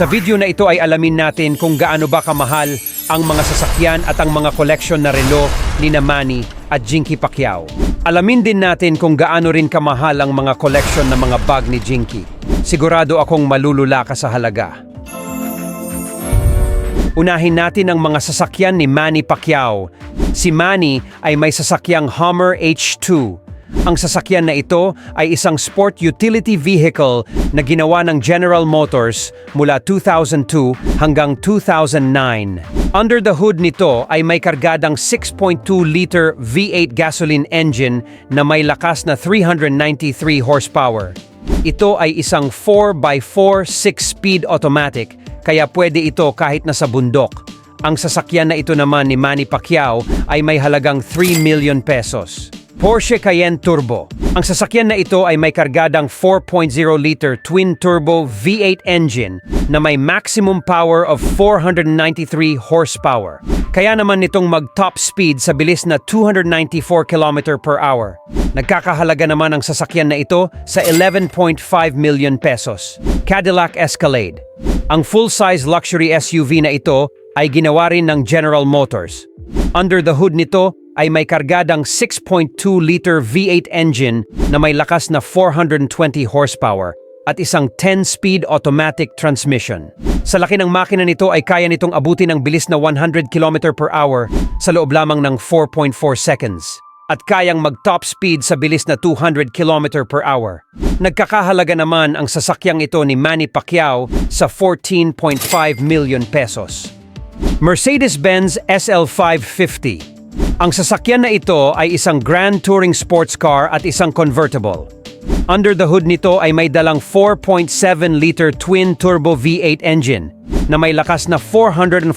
Sa video na ito ay alamin natin kung gaano ba kamahal ang mga sasakyan at ang mga koleksyon na relo ni Manny at Jinky Pacquiao. Alamin din natin kung gaano rin kamahal ang mga koleksyon ng mga bag ni Jinky. Sigurado akong malulula ka sa halaga. Unahin natin ang mga sasakyan ni Manny Pacquiao. Si Manny ay may sasakyang Hummer H2. Ang sasakyan na ito ay isang sport utility vehicle na ginawa ng General Motors mula 2002 hanggang 2009. Under the hood nito ay may kargadang 6.2-liter V8 gasoline engine na may lakas na 393 horsepower. Ito ay isang 4x4 6-speed automatic kaya pwede ito kahit nasa bundok. Ang sasakyan na ito naman ni Manny Pacquiao ay may halagang 3 million pesos. Porsche Cayenne Turbo. Ang sasakyan na ito ay may kargadang 4.0-liter twin-turbo V8 engine na may maximum power of 493 horsepower. Kaya naman nitong mag-top speed sa bilis na 294 km per hour. Nagkakahalaga naman ang sasakyan na ito sa 11.5 million pesos. Cadillac Escalade. Ang full-size luxury SUV na ito ay ginawa rin ng General Motors. Under the hood nito ay may kargadang 6.2-liter V8 engine na may lakas na 420 horsepower at isang 10-speed automatic transmission. Sa laki ng makina nito ay kaya nitong abutin ang bilis na 100 km per hour sa loob lamang ng 4.4 seconds at kayang mag-top speed sa bilis na 200 km per hour. Nagkakahalaga naman ang sasakyang ito ni Manny Pacquiao sa 14.5 million pesos. Mercedes-Benz SL550 ang sasakyan na ito ay isang Grand Touring sports car at isang convertible. Under the hood nito ay may dalang 4.7-liter twin-turbo V8 engine na may lakas na 449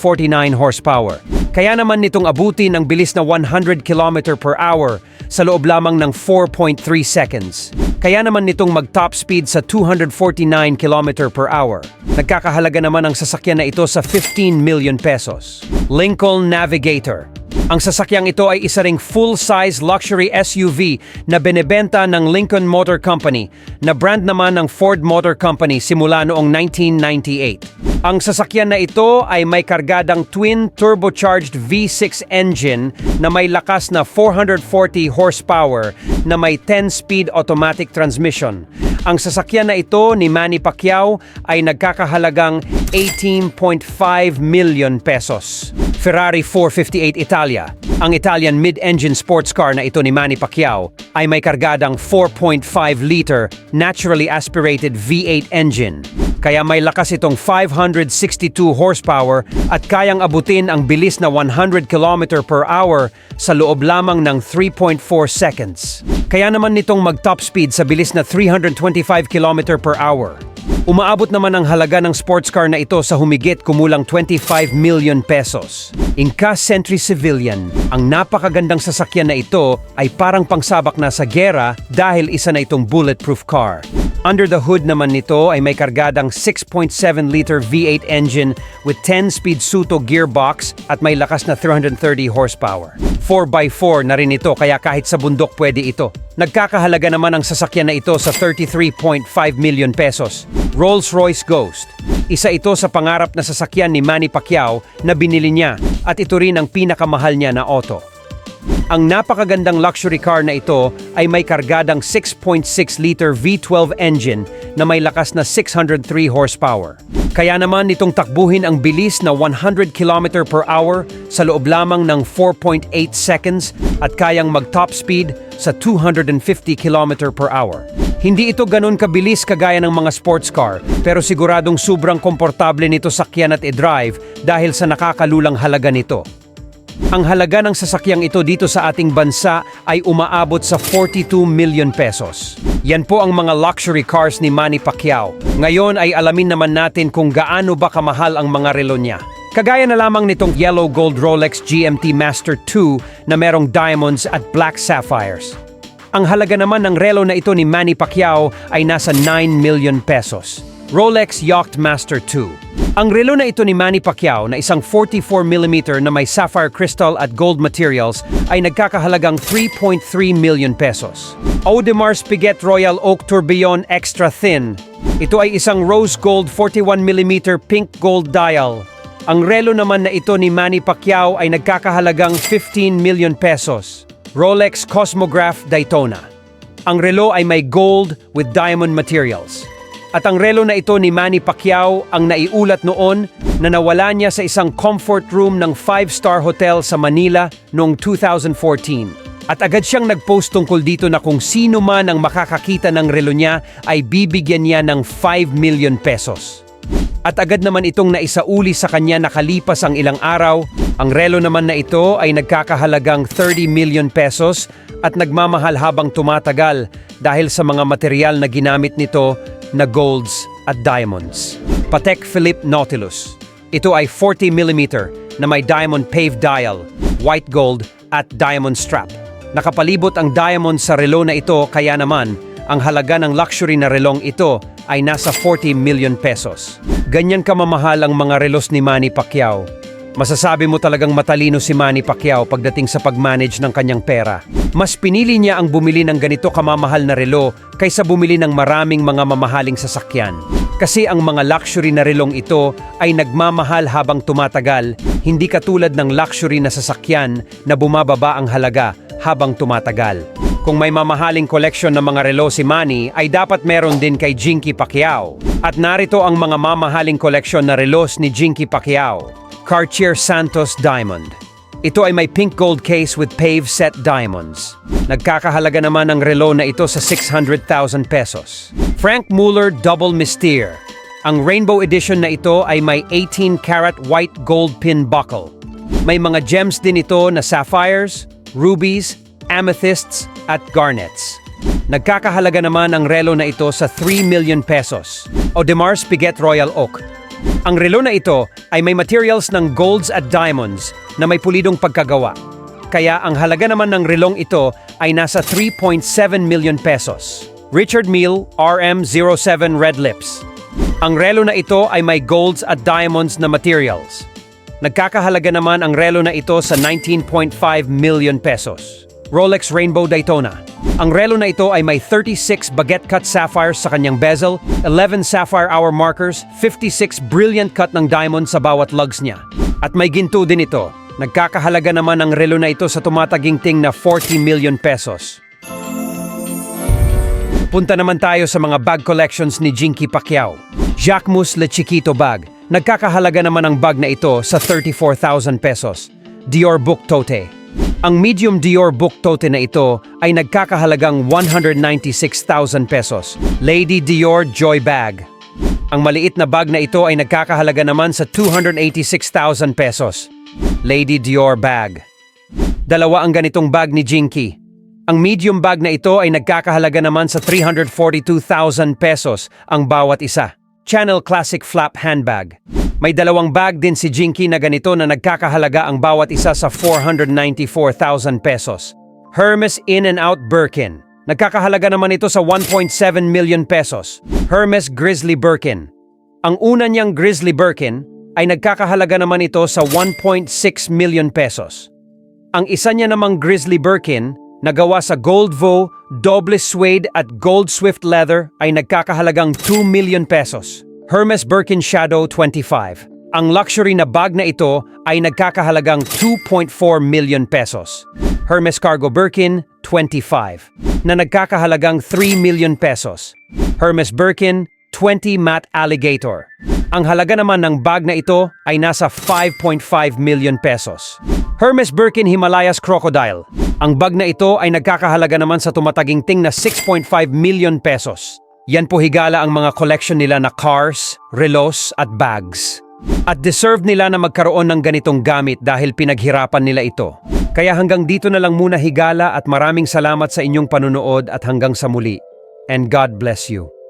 horsepower. Kaya naman nitong abutin ang bilis na 100 km per hour sa loob lamang ng 4.3 seconds. Kaya naman nitong mag-top speed sa 249 km per hour. Nagkakahalaga naman ang sasakyan na ito sa 15 million pesos. Lincoln Navigator ang sasakyang ito ay isa ring full-size luxury SUV na benebenta ng Lincoln Motor Company na brand naman ng Ford Motor Company simula noong 1998. Ang sasakyan na ito ay may kargadang twin turbocharged V6 engine na may lakas na 440 horsepower na may 10-speed automatic transmission. Ang sasakyan na ito ni Manny Pacquiao ay nagkakahalagang 18.5 million pesos. Ferrari 458 Italia. Ang Italian mid-engine sports car na ito ni Manny Pacquiao ay may kargadang 4.5-liter naturally aspirated V8 engine. Kaya may lakas itong 562 horsepower at kayang abutin ang bilis na 100 km per hour sa loob lamang ng 3.4 seconds. Kaya naman nitong mag-top speed sa bilis na 325 km per hour. Umaabot naman ang halaga ng sports car na ito sa humigit kumulang 25 million pesos. Inca Sentry Civilian, ang napakagandang sasakyan na ito ay parang pangsabak na sa gera dahil isa na itong bulletproof car. Under the hood naman nito ay may kargadang 6.7-liter V8 engine with 10-speed Suto gearbox at may lakas na 330 horsepower. 4x4 na rin ito kaya kahit sa bundok pwede ito. Nagkakahalaga naman ang sasakyan na ito sa 33.5 million pesos. Rolls-Royce Ghost. Isa ito sa pangarap na sasakyan ni Manny Pacquiao na binili niya at ito rin ang pinakamahal niya na auto. Ang napakagandang luxury car na ito ay may kargadang 6.6-liter V12 engine na may lakas na 603 horsepower. Kaya naman nitong takbuhin ang bilis na 100 km per hour sa loob lamang ng 4.8 seconds at kayang mag-top speed sa 250 km per hour. Hindi ito ganun kabilis kagaya ng mga sports car, pero siguradong sobrang komportable nito sakyan at i-drive dahil sa nakakalulang halaga nito. Ang halaga ng sasakyang ito dito sa ating bansa ay umaabot sa 42 million pesos. Yan po ang mga luxury cars ni Manny Pacquiao. Ngayon ay alamin naman natin kung gaano ba kamahal ang mga relo niya. Kagaya na lamang nitong yellow gold Rolex GMT Master 2 na merong diamonds at black sapphires. Ang halaga naman ng relo na ito ni Manny Pacquiao ay nasa 9 million pesos. Rolex Yacht Master 2. Ang relo na ito ni Manny Pacquiao na isang 44mm na may sapphire crystal at gold materials ay nagkakahalagang 3.3 million pesos. Audemars Piguet Royal Oak Tourbillon Extra Thin. Ito ay isang rose gold 41mm pink gold dial. Ang relo naman na ito ni Manny Pacquiao ay nagkakahalagang 15 million pesos. Rolex Cosmograph Daytona. Ang relo ay may gold with diamond materials. At ang relo na ito ni Manny Pacquiao ang naiulat noon na nawala niya sa isang comfort room ng 5-star hotel sa Manila noong 2014. At agad siyang nagpost tungkol dito na kung sino man ang makakakita ng relo niya ay bibigyan niya ng 5 million pesos. At agad naman itong naisauli sa kanya nakalipas ang ilang araw. Ang relo naman na ito ay nagkakahalagang 30 million pesos at nagmamahal habang tumatagal dahil sa mga material na ginamit nito na golds at diamonds. Patek Philippe Nautilus. Ito ay 40mm na may diamond paved dial, white gold at diamond strap. Nakapalibot ang diamond sa relo na ito kaya naman ang halaga ng luxury na relong ito ay nasa 40 million pesos. Ganyan kamamahal ang mga relos ni Manny Pacquiao. Masasabi mo talagang matalino si Manny Pacquiao pagdating sa pag-manage ng kanyang pera. Mas pinili niya ang bumili ng ganito kamamahal na relo kaysa bumili ng maraming mga mamahaling sasakyan. Kasi ang mga luxury na relong ito ay nagmamahal habang tumatagal, hindi katulad ng luxury na sasakyan na bumababa ang halaga habang tumatagal. Kung may mamahaling koleksyon ng mga relo si Manny, ay dapat meron din kay Jinky Pacquiao. At narito ang mga mamahaling koleksyon na relos ni Jinky Pacquiao. Cartier Santos Diamond. Ito ay may pink gold case with pave set diamonds. Nagkakahalaga naman ang relo na ito sa 600,000 pesos. Frank Muller Double Mystere. Ang rainbow edition na ito ay may 18 karat white gold pin buckle. May mga gems din ito na sapphires, rubies, amethysts at garnets. Nagkakahalaga naman ang relo na ito sa 3 million pesos. Audemars Piguet Royal Oak. Ang relo na ito ay may materials ng golds at diamonds na may pulidong pagkagawa. Kaya ang halaga naman ng relong ito ay nasa 3.7 million pesos. Richard Mille RM07 Red Lips. Ang relo na ito ay may golds at diamonds na materials. Nagkakahalaga naman ang relo na ito sa 19.5 million pesos. Rolex Rainbow Daytona. Ang relo na ito ay may 36 baguette cut sapphires sa kanyang bezel, 11 sapphire hour markers, 56 brilliant cut ng diamond sa bawat lugs niya. At may ginto din ito. Nagkakahalaga naman ang relo na ito sa tumataginting na 40 million pesos. Punta naman tayo sa mga bag collections ni Jinky Pacquiao. Jacquemus Le Chiquito Bag. Nagkakahalaga naman ang bag na ito sa 34,000 pesos. Dior Book Tote. Ang medium Dior Book Tote na ito ay nagkakahalagang 196,000 pesos. Lady Dior Joy Bag. Ang maliit na bag na ito ay nagkakahalaga naman sa 286,000 pesos. Lady Dior Bag. Dalawa ang ganitong bag ni Jinky. Ang medium bag na ito ay nagkakahalaga naman sa 342,000 pesos ang bawat isa. Channel Classic Flap Handbag. May dalawang bag din si Jinky na ganito na nagkakahalaga ang bawat isa sa 494,000 pesos. Hermes In and Out Birkin. Nagkakahalaga naman ito sa 1.7 million pesos. Hermes Grizzly Birkin. Ang una niyang Grizzly Birkin ay nagkakahalaga naman ito sa 1.6 million pesos. Ang isa niya namang Grizzly Birkin na gawa sa gold vo, doble suede at gold swift leather ay nagkakahalagang 2 million pesos. Hermes Birkin Shadow 25. Ang luxury na bag na ito ay nagkakahalagang 2.4 million pesos. Hermes Cargo Birkin 25 na nagkakahalagang 3 million pesos. Hermes Birkin 20 Matte Alligator. Ang halaga naman ng bag na ito ay nasa 5.5 million pesos. Hermes Birkin Himalayas Crocodile. Ang bag na ito ay nagkakahalaga naman sa tumataginting na 6.5 million pesos. Yan po higala ang mga collection nila na cars, relos at bags. At deserve nila na magkaroon ng ganitong gamit dahil pinaghirapan nila ito. Kaya hanggang dito na lang muna higala at maraming salamat sa inyong panunood at hanggang sa muli. And God bless you.